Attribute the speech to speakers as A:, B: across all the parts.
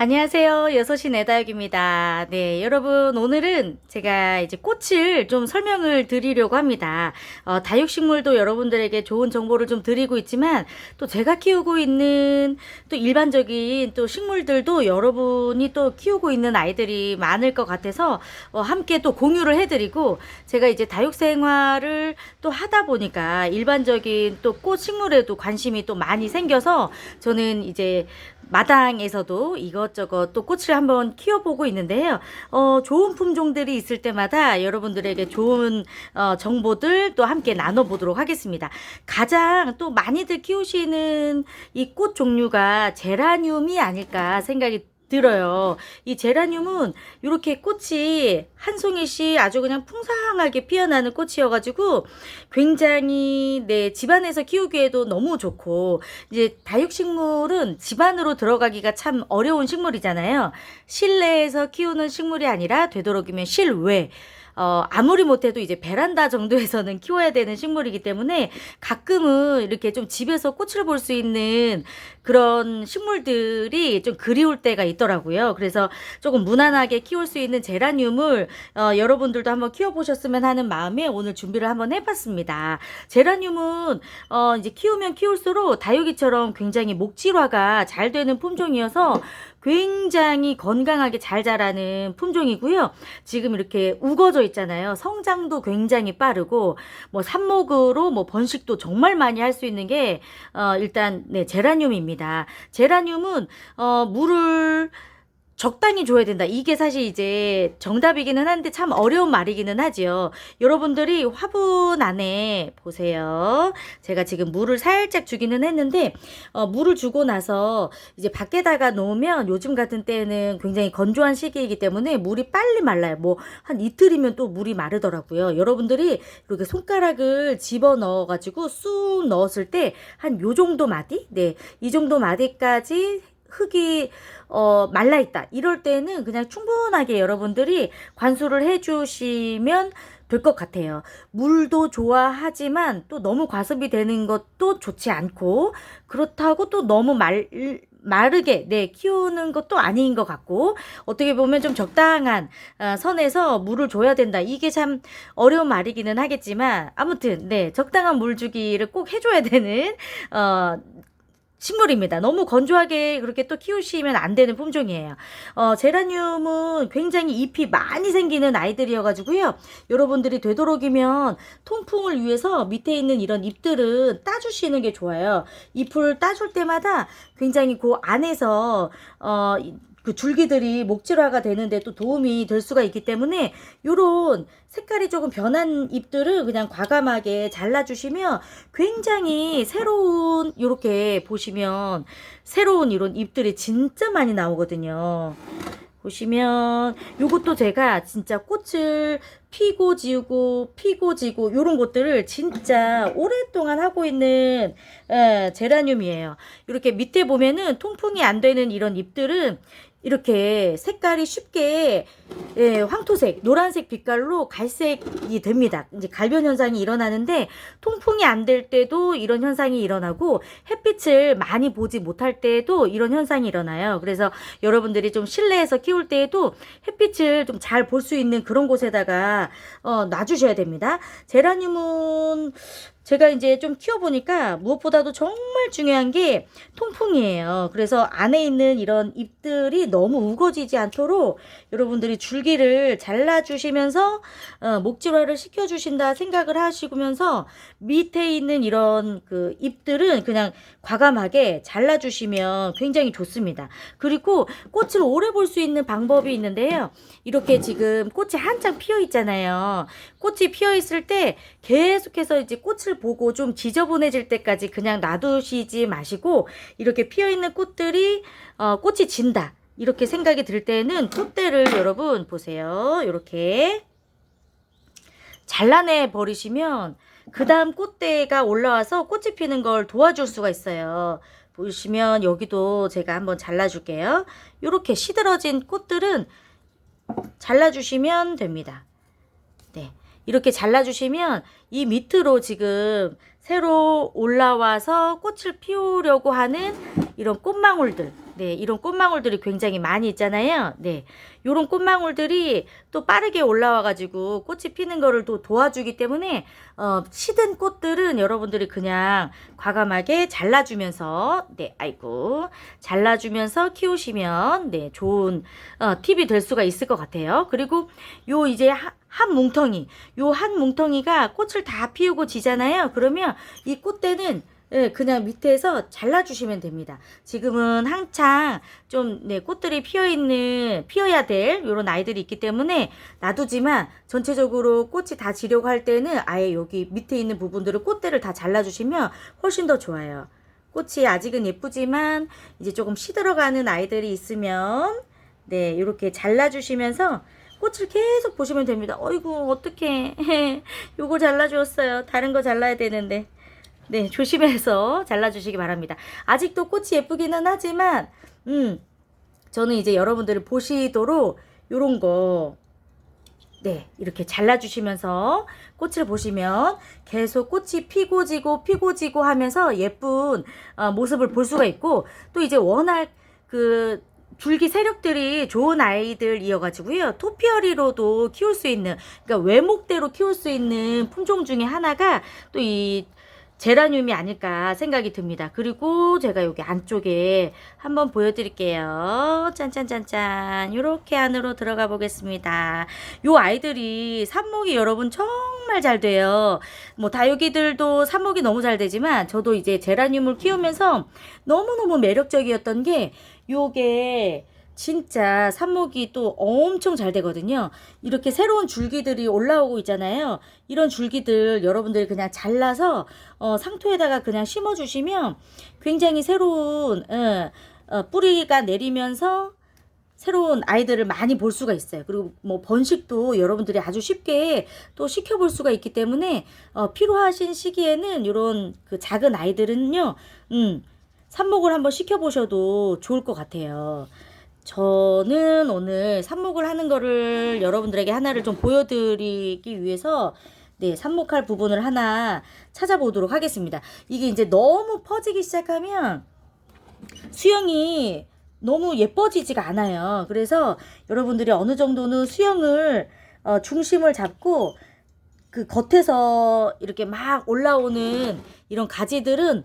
A: 안녕하세요. 여섯시 내다육입니다. 네, 여러분, 오늘은 제가 이제 꽃을 좀 설명을 드리려고 합니다. 어, 다육식물도 여러분들에게 좋은 정보를 좀 드리고 있지만, 또 제가 키우고 있는 또 일반적인 또 식물들도 여러분이 또 키우고 있는 아이들이 많을 것 같아서, 어, 함께 또 공유를 해드리고, 제가 이제 다육 생활을 또 하다 보니까 일반적인 또 꽃 식물에도 관심이 또 많이 생겨서, 저는 이제 마당에서도 이것저것 또 꽃을 한번 키워보고 있는데요. 어, 좋은 품종들이 있을 때마다 여러분들에게 좋은 어, 정보들 또 함께 나눠보도록 하겠습니다. 가장 또 많이들 키우시는 이 꽃 종류가 제라늄이 아닐까 생각이 들어요. 이 제라늄은 이렇게 꽃이 한 송이씩 아주 그냥 풍성하게 피어나는 꽃이어가지고 굉장히 네 집안에서 키우기에도 너무 좋고 이제 다육식물은 집안으로 들어가기가 참 어려운 식물이잖아요. 실내에서 키우는 식물이 아니라 되도록이면 실외. 어, 아무리 못해도 이제 베란다 정도에서는 키워야 되는 식물이기 때문에 가끔은 이렇게 좀 집에서 꽃을 볼 수 있는 그런 식물들이 좀 그리울 때가 있더라고요. 그래서 조금 무난하게 키울 수 있는 제라늄을 어, 여러분들도 한번 키워보셨으면 하는 마음에 오늘 준비를 한번 해봤습니다. 제라늄은 어, 이제 키우면 키울수록 다육이처럼 굉장히 목질화가 잘 되는 품종이어서 굉장히 건강하게 잘 자라는 품종이고요. 지금 이렇게 우거져 있잖아요. 성장도 굉장히 빠르고 뭐 삽목으로 뭐 번식도 정말 많이 할 수 있는 게 어, 일단 네, 제라늄입니다. 제라늄은 어, 물을 적당히 줘야 된다. 이게 사실 이제 정답이기는 한데 참 어려운 말이기는 하지요. 여러분들이 화분 안에 보세요. 제가 지금 물을 살짝 주기는 했는데 어, 물을 주고 나서 이제 밖에다가 놓으면 요즘 같은 때는 굉장히 건조한 시기이기 때문에 물이 빨리 말라요. 뭐 한 이틀이면 또 물이 마르더라고요. 여러분들이 이렇게 손가락을 집어 넣어 가지고 쑥 넣었을 때 한 요 정도 마디? 네. 이 정도 마디까지 흙이 어, 말라 있다. 이럴 때는 그냥 충분하게 여러분들이 관수를 해 주시면 될 것 같아요. 물도 좋아하지만 또 너무 과습이 되는 것도 좋지 않고 그렇다고 또 너무 말 마르게 네 키우는 것도 아닌 것 같고 어떻게 보면 좀 적당한 어, 선에서 물을 줘야 된다 이게 참 어려운 말이기는 하겠지만 아무튼 네 적당한 물 주기를 꼭 해줘야 되는 어 식물입니다. 너무 건조하게 그렇게 또 키우시면 안 되는 품종이에요. 어, 제라늄은 굉장히 잎이 많이 생기는 아이들이어가지고요. 여러분들이 되도록이면 통풍을 위해서 밑에 있는 이런 잎들은 따주시는 게 좋아요. 잎을 따줄 때마다 굉장히 그 안에서 어, 그 줄기들이 목질화가 되는데 또 도움이 될 수가 있기 때문에 요런 색깔이 조금 변한 잎들을 그냥 과감하게 잘라주시면 굉장히 새로운 요렇게 보시면 새로운 이런 잎들이 진짜 많이 나오거든요. 보시면 요것도 제가 진짜 꽃을 피고 지우고 피고 지고 요런 것들을 진짜 오랫동안 하고 있는 에, 제라늄이에요. 이렇게 밑에 보면은 통풍이 안 되는 이런 잎들은 이렇게 색깔이 쉽게 예, 황토색, 노란색 빛깔로 갈색이 됩니다. 이제 갈변 현상이 일어나는데 통풍이 안 될 때도 이런 현상이 일어나고 햇빛을 많이 보지 못할 때도 이런 현상이 일어나요. 그래서 여러분들이 좀 실내에서 키울 때에도 햇빛을 좀 잘 볼 수 있는 그런 곳에다가 어, 놔주셔야 됩니다. 제라늄은 제가 이제 좀 키워보니까 무엇보다도 정말 중요한 게 통풍이에요. 그래서 안에 있는 이런 잎들이 너무 우거지지 않도록 여러분들이 줄기를 잘라주시면서 어, 목질화를 시켜주신다 생각을 하시면서 밑에 있는 이런 그 잎들은 그냥 과감하게 잘라주시면 굉장히 좋습니다. 그리고 꽃을 오래 볼 수 있는 방법이 있는데요. 이렇게 지금 꽃이 한창 피어 있잖아요. 꽃이 피어 있을 때 계속해서 이제 꽃을 보고 좀 지저분해질 때까지 그냥 놔두시지 마시고 이렇게 피어 있는 꽃들이 어, 꽃이 진다. 이렇게 생각이 들 때는 꽃대를 여러분 보세요. 이렇게 잘라내 버리시면 그 다음 꽃대가 올라와서 꽃이 피는 걸 도와줄 수가 있어요. 보시면 여기도 제가 한번 잘라줄게요. 이렇게 시들어진 꽃들은 잘라주시면 됩니다. 네. 이렇게 잘라주시면 이 밑으로 지금 새로 올라와서 꽃을 피우려고 하는 이런 꽃망울들 네, 이런 꽃망울들이 굉장히 많이 있잖아요. 네. 요런 꽃망울들이 또 빠르게 올라와 가지고 꽃이 피는 거를 또 도와주기 때문에 어, 시든 꽃들은 여러분들이 그냥 과감하게 잘라주면서 네, 아이고 잘라주면서 키우시면 네, 좋은 어, 팁이 될 수가 있을 것 같아요. 그리고 요 이제 하, 한 뭉텅이, 요 한 뭉텅이가 꽃을 다 피우고 지잖아요. 그러면 이 꽃대는 예, 그냥 밑에서 잘라주시면 됩니다. 지금은 한창 좀, 네, 꽃들이 피어있는, 피어야 될 요런 아이들이 있기 때문에 놔두지만 전체적으로 꽃이 다 지려고 할 때는 아예 여기 밑에 있는 부분들을 꽃대를 다 잘라주시면 훨씬 더 좋아요. 꽃이 아직은 예쁘지만 이제 조금 시들어가는 아이들이 있으면 네, 이렇게 잘라주시면서 꽃을 계속 보시면 됩니다. 어이구, 어떡해. 요거 잘라주었어요. 다른 거 잘라야 되는데. 네, 조심해서 잘라주시기 바랍니다. 아직도 꽃이 예쁘기는 하지만, 음, 저는 이제 여러분들이 보시도록 요런 거, 네, 이렇게 잘라주시면서 꽃을 보시면 계속 꽃이 피고 지고 피고 지고 하면서 예쁜 어, 모습을 볼 수가 있고, 또 이제 워낙 그 줄기 세력들이 좋은 아이들이어가지고요. 토피어리로도 키울 수 있는, 그러니까 외목대로 키울 수 있는 품종 중에 하나가 또이 제라늄이 아닐까 생각이 듭니다. 그리고 제가 여기 안쪽에 한번 보여드릴게요. 짠짠짠짠. 이렇게 안으로 들어가 보겠습니다. 요 아이들이 삽목이 여러분 정말 잘 돼요. 뭐 다육이들도 삽목이 너무 잘 되지만 저도 이제 제라늄을 키우면서 너무너무 매력적이었던 게 요게 진짜 삽목이 또 엄청 잘 되거든요. 이렇게 새로운 줄기들이 올라오고 있잖아요. 이런 줄기들 여러분들이 그냥 잘라서 어, 상토에다가 그냥 심어주시면 굉장히 새로운 어, 어, 뿌리가 내리면서 새로운 아이들을 많이 볼 수가 있어요. 그리고 뭐 번식도 여러분들이 아주 쉽게 또 시켜볼 수가 있기 때문에 어, 필요하신 시기에는 이런 그 작은 아이들은요, 음, 삽목을 한번 시켜보셔도 좋을 것 같아요. 저는 오늘 삽목을 하는 거를 여러분들에게 하나를 좀 보여드리기 위해서 네, 삽목할 부분을 하나 찾아보도록 하겠습니다. 이게 이제 너무 퍼지기 시작하면 수영이 너무 예뻐지지가 않아요. 그래서 여러분들이 어느 정도는 수영을 어, 중심을 잡고 그 겉에서 이렇게 막 올라오는 이런 가지들은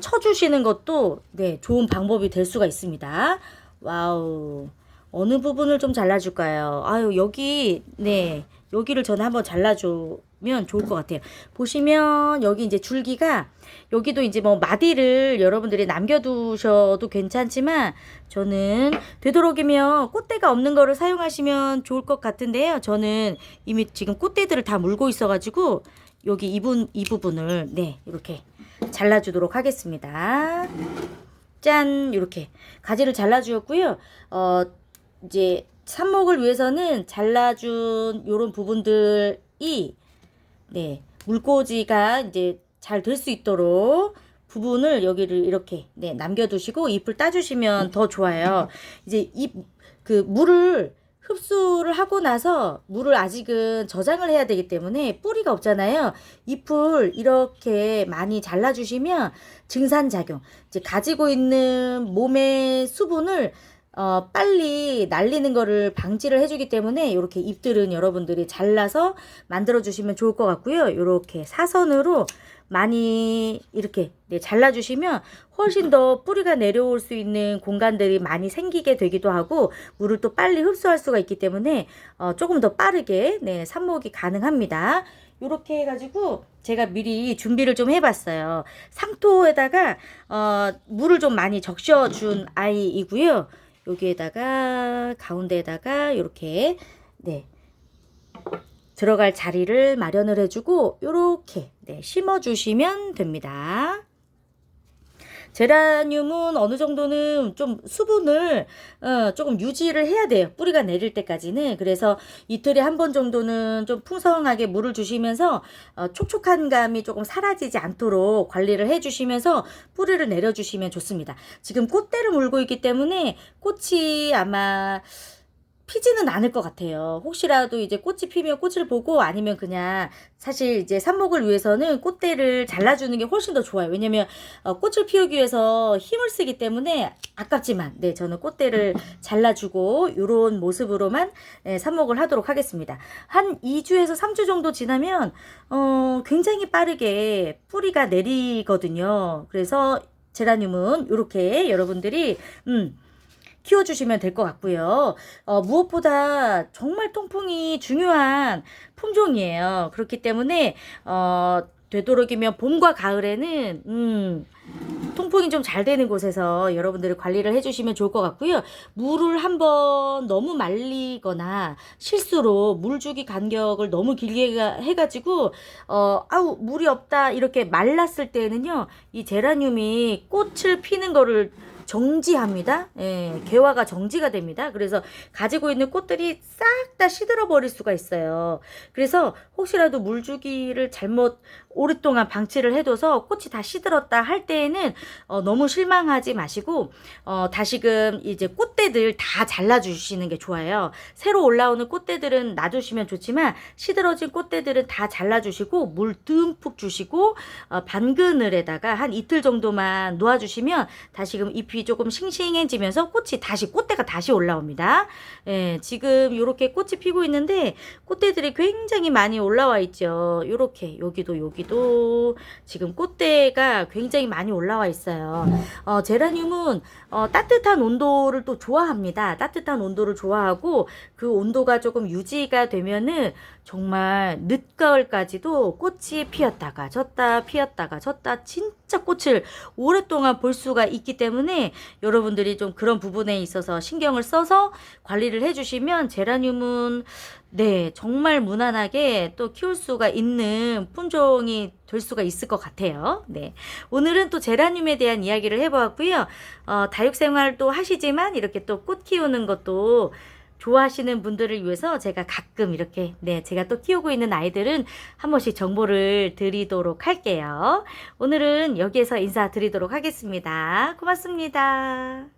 A: 쳐주시는 것도 네, 좋은 방법이 될 수가 있습니다. 와우. 어느 부분을 좀 잘라줄까요? 아유, 여기, 네. 여기를 저는 한번 잘라주면 좋을 것 같아요. 보시면 여기 이제 줄기가 여기도 이제 뭐 마디를 여러분들이 남겨두셔도 괜찮지만 저는 되도록이면 꽃대가 없는 거를 사용하시면 좋을 것 같은데요. 저는 이미 지금 꽃대들을 다 물고 있어가지고 여기 이, 분, 이 부분을 네 이렇게 잘라주도록 하겠습니다. 짠 이렇게 가지를 잘라주었고요. 어 이제 삽목을 위해서는 잘라준 요런 부분들이 네 물꽂이가 이제 잘 될 수 있도록 부분을 여기를 이렇게 네 남겨두시고 잎을 따주시면 더 좋아요. 이제 잎 그 물을 흡수를 하고 나서 물을 아직은 저장을 해야 되기 때문에 뿌리가 없잖아요. 잎을 이렇게 많이 잘라주시면 증산작용, 이제 가지고 있는 몸의 수분을 어, 빨리 날리는 거를 방지를 해주기 때문에 이렇게 잎들은 여러분들이 잘라서 만들어 주시면 좋을 것 같고요. 이렇게 사선으로 많이 이렇게 네, 잘라주시면 훨씬 더 뿌리가 내려올 수 있는 공간들이 많이 생기게 되기도 하고 물을 또 빨리 흡수할 수가 있기 때문에 어, 조금 더 빠르게 네, 삽목이 가능합니다. 이렇게 해가지고 제가 미리 준비를 좀 해봤어요. 상토에다가 어, 물을 좀 많이 적셔준 아이이고요. 여기에다가 가운데에다가 이렇게 네 들어갈 자리를 마련을 해주고 이렇게 네, 심어주시면 됩니다. 제라늄은 어느 정도는 좀 수분을 어, 조금 유지를 해야 돼요. 뿌리가 내릴 때까지는. 그래서 이틀에 한 번 정도는 좀 풍성하게 물을 주시면서 어, 촉촉한 감이 조금 사라지지 않도록 관리를 해주시면서 뿌리를 내려주시면 좋습니다. 지금 꽃대를 물고 있기 때문에 꽃이 아마 피지는 않을 것 같아요. 혹시라도 이제 꽃이 피면 꽃을 보고 아니면 그냥 사실 이제 삽목을 위해서는 꽃대를 잘라주는 게 훨씬 더 좋아요. 왜냐면 어, 꽃을 피우기 위해서 힘을 쓰기 때문에 아깝지만 네 저는 꽃대를 잘라주고 이런 모습으로만 네, 삽목을 하도록 하겠습니다. 한 2주에서 3주 정도 지나면 어, 굉장히 빠르게 뿌리가 내리거든요. 그래서 제라늄은 이렇게 여러분들이 음, 키워주시면 될 것 같고요. 어, 무엇보다 정말 통풍이 중요한 품종이에요. 그렇기 때문에 어, 되도록이면 봄과 가을에는 음, 통풍이 좀 잘 되는 곳에서 여러분들이 관리를 해주시면 좋을 것 같고요. 물을 한번 너무 말리거나 실수로 물 주기 간격을 너무 길게 가- 해가지고 어 아우 물이 없다 이렇게 말랐을 때는요 이 제라늄이 꽃을 피는 거를 정지합니다. 예, 개화가 정지가 됩니다. 그래서 가지고 있는 꽃들이 싹 다 시들어 버릴 수가 있어요. 그래서 혹시라도 물주기를 잘못 오랫동안 방치를 해둬서 꽃이 다 시들었다 할 때에는 어, 너무 실망하지 마시고 어, 다시금 이제 꽃대들 다 잘라주시는 게 좋아요. 새로 올라오는 꽃대들은 놔두시면 좋지만 시들어진 꽃대들은 다 잘라주시고 물 듬뿍 주시고 어, 반그늘에다가 한 이틀 정도만 놓아주시면 다시금 잎이 조금 싱싱해지면서 꽃이 다시 꽃대가 다시 올라옵니다. 예, 지금 이렇게 꽃이 피고 있는데 꽃대들이 굉장히 많이 올라와 있죠. 요렇게 여기도 여기도 지금 꽃대가 굉장히 많이 올라와 있어요. 어, 제라늄은 어, 따뜻한 온도를 또 좋아합니다. 따뜻한 온도를 좋아하고 그 온도가 조금 유지가 되면은 정말 늦가을까지도 꽃이 피었다가 졌다 피었다가 졌다 진짜 꽃을 오랫동안 볼 수가 있기 여러분들이 좀 그런 부분에 있어서 신경을 써서 관리를 해주시면 제라늄은 네 정말 무난하게 또 키울 수가 있는 품종이 될 수가 있을 것 같아요. 네 오늘은 또 제라늄에 대한 이야기를 해보았고요. 어, 다육생활도 하시지만 이렇게 또 꽃 키우는 것도 좋아하시는 분들을 위해서 제가 가끔 이렇게 네 제가 또 키우고 있는 아이들은 한 번씩 정보를 드리도록 할게요. 오늘은 여기에서 인사드리도록 하겠습니다. 고맙습니다.